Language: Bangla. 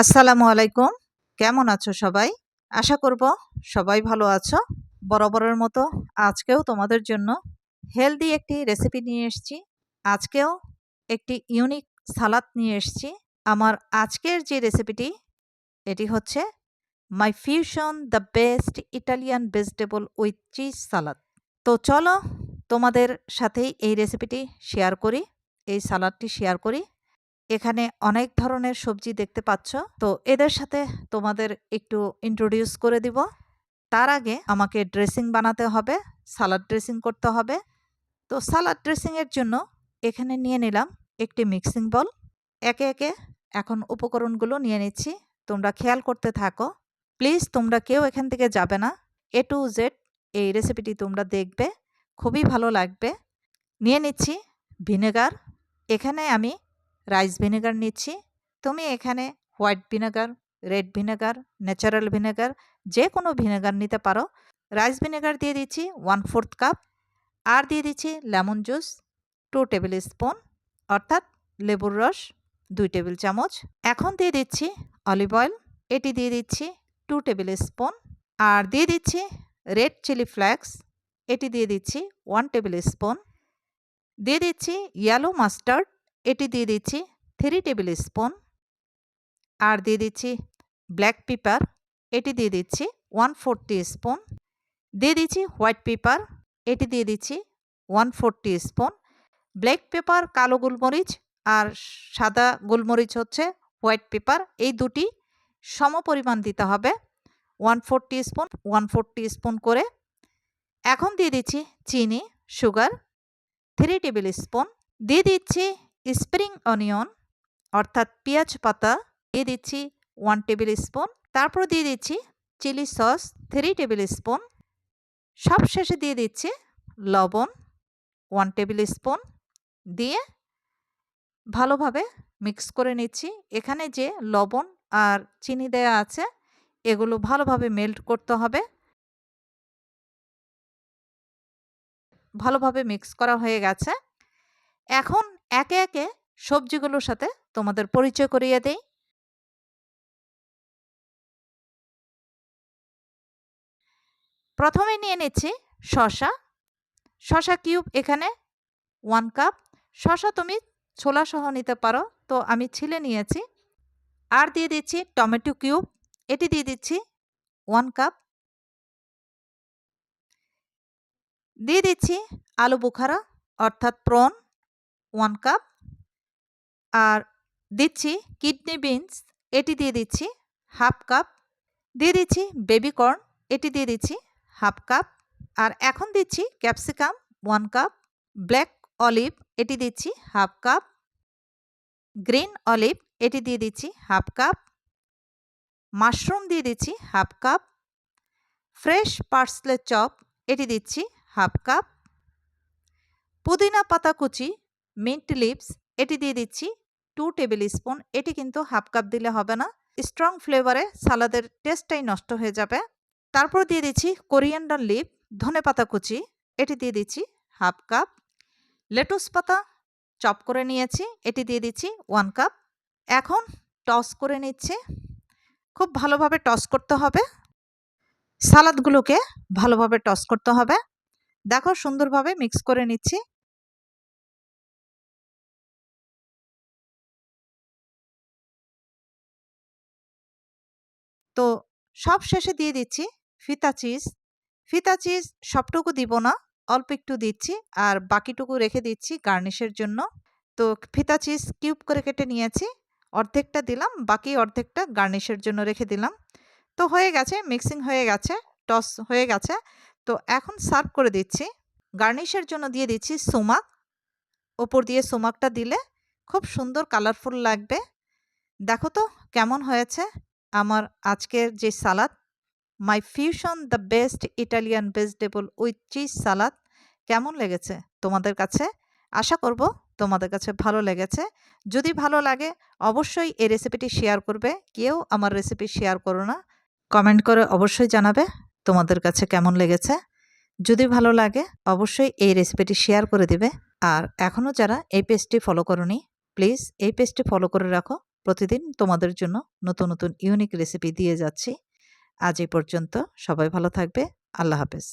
আসসালামু আলাইকুম। কেমন আছো সবাই? আশা করব সবাই ভালো আছো। বরাবরের মতো আজকেও তোমাদের জন্য হেলদি একটি রেসিপি নিয়ে এসেছি। আজকেও একটি ইউনিক সালাদ নিয়ে এসেছি। আমার আজকের যে রেসিপিটি, এটি হচ্ছে my fusion the best Italian vegetable with cheese salad. তো চলো তোমাদের সাথেই এই রেসিপিটি শেয়ার করি, এই সালাদটি শেয়ার করি। এখানে অনেক ধরনের সবজি দেখতে পাচ্ছ। তো এদের সাথে তোমাদের একটু ইন্ট্রোডিউস করে দিব। তার আগে আমাকে ড্রেসিং বানাতে হবে সালাড ড্রেসিং করতে হবে। তো সালাড ড্রেসিংয়ের জন্য এখানে নিয়ে নিলাম একটি মিক্সিং বল একে একে এখন উপকরণগুলো নিয়ে নিচ্ছি। তোমরা খেয়াল করতে থাকো। প্লিজ তোমরা কেউ এখান থেকে যাবে না। এ টু জেড এই রেসিপিটি তোমরা দেখবে। খুবই ভালো লাগবে। নিয়ে নিচ্ছি ভিনেগার। এখানে আমি রাইস ভিনেগার নিচ্ছি। তুমি এখানে white vinegar red vinegar natural vinegar যে কোনো ভিনেগার নিতে পারো। রাইস ভিনেগার দিয়ে দিচ্ছি ওয়ান ফোর্থ কাপ আর দিয়ে দিচ্ছি lemon juice two tablespoon অর্থাৎ লেবুর রস দুই টেবিল চামচ। এখন দিয়ে দিচ্ছি অলিভ অয়েল এটি দিয়ে দিচ্ছি টু টেবিল স্পুন আর দিয়ে দিচ্ছি রেড চিলি ফ্লেক্স এটি দিয়ে দিচ্ছি ওয়ান টেবিল স্পুন দিয়ে দিচ্ছি ইয়েলো মাস্টার্ড এটি দিয়ে দিচ্ছি থ্রি টেবিল স্পুন আর দিয়ে দিচ্ছি ব্ল্যাক পেপার এটি দিয়ে দিচ্ছি ওয়ান ফোর স্পুন দিয়ে দিচ্ছি হোয়াইট পেপার এটি দিয়ে দিচ্ছি one four spoon black pepper কালো গোলমরিচ আর সাদা গোলমরিচ হচ্ছে হোয়াইট পেপার এই দুটি সম পরিমাণ দিতে হবে one four spoon one four spoon করে। এখন দিয়ে দিচ্ছি চিনি সুগার থ্রি টেবিল স্পুন দিয়ে দিচ্ছি স্প্রিং অনিয়ন অর্থাৎ পেঁয়াজ পাতা, দিয়ে দিচ্ছি ওয়ান টেবিল স্পুন তারপর দিয়ে দিচ্ছি chilli sauce three tablespoon সব শেষে দিয়ে দিচ্ছি লবণ ওয়ান টেবিল স্পুন দিয়ে ভালোভাবে মিক্স করে নিচ্ছি। এখানে যে লবণ আর চিনি দেয়া আছে, এগুলো ভালোভাবে মেল্ট করতে হবে। ভালোভাবে মিক্স করা হয়ে গেছে। এখন একে একে সবজিগুলোর সাথে তোমাদের পরিচয় করিয়ে দেই। প্রথমে নিয়ে নিচ্ছি শশা শশা কিউব এখানে ওয়ান কাপ শশা তুমি ছোলা সহ নিতে পারো, তো আমি ছিলে নিয়েছি। আর দিয়ে দিচ্ছি টমেটো কিউব। এটি দিয়ে দিচ্ছি ওয়ান কাপ দিয়ে দিচ্ছি আলু বুখারা, অর্থাৎ প্রন। ওয়ান কাপ আর দিচ্ছি কিডনি বিনস এটি দিয়ে দিচ্ছি হাফ কাপ দিয়ে দিচ্ছি বেবি কর্ন এটি দিয়ে দিচ্ছি হাফ কাপ আর এখন দিচ্ছি capsicum one cup black olive এটি দিচ্ছি হাফ কাপ গ্রিন অলিভ এটি দিয়ে দিচ্ছি হাফ কাপ মাশরুম দিয়ে দিচ্ছি half cup fresh parsley chop এটি দিচ্ছি হাফ কাপ পুদিনা পাতা কুচি মিন্ট লিপস এটি দিয়ে দিচ্ছি টু টেবিল স্পুন এটি কিন্তু হাফ কাপ দিলে হবে না। স্ট্রং ফ্লেভারে সালাদের টেস্টটাই নষ্ট হয়ে যাবে। তারপর দিয়ে দিচ্ছি কোরিয়ান্ডার লিপ ধনে পাতা কুচি, এটি দিয়ে দিচ্ছি হাফ কাপ লেটুস পাতা চপ করে নিয়েছি, এটি দিয়ে দিচ্ছি ওয়ান কাপ এখন টস করে নিচ্ছি। খুব ভালোভাবে টস করতে হবে। সালাদগুলোকে ভালোভাবে টস করতে হবে। দেখো সুন্দরভাবে মিক্স করে নিচ্ছি। তো সব শেষে দিয়ে দিচ্ছি ফিতা চিজ ফিতা চিজ সবটুকু দিব না, অল্প একটু দিচ্ছি আর বাকিটুকু রেখে দিচ্ছি গার্নিশের জন্য। তো ফিতা চিজ কিউব করে কেটে নিয়েছি, অর্ধেকটা দিলাম, বাকি অর্ধেকটা গার্নিশের জন্য রেখে দিলাম। তো হয়ে গেছে মিক্সিং হয়ে গেছে টস হয়ে গেছে। তো এখন সার্ভ করে দিচ্ছি। গার্নিশের জন্য দিয়ে দিচ্ছি সুমাক ওপর দিয়ে সুমাকটা দিলে খুব সুন্দর কালারফুল লাগবে। দেখো তো কেমন হয়েছে। আমার আজকের যে salad, my fusion the best Italian vegetable with cheese salad কেমন লেগেছে তোমাদের কাছে? আশা করব তোমাদের কাছে ভালো লেগেছে। যদি ভালো লাগে, অবশ্যই এই রেসিপিটি শেয়ার করবে। কেউ আমার রেসিপি শেয়ার করো না। কমেন্ট করে অবশ্যই জানাবে তোমাদের কাছে কেমন লেগেছে। যদি ভালো লাগে, অবশ্যই এই রেসিপিটি শেয়ার করে দিবে। আর এখনও যারা এই পেজটি ফলো করনি, প্লিজ এই পেজটি ফলো করে রাখো। প্রতিদিন তোমাদের জন্য নতুন নতুন ইউনিক রেসিপি দিয়ে যাচ্ছি। আজ এই পর্যন্ত সবাই ভালো থাকবে। আল্লাহ হাফেজ।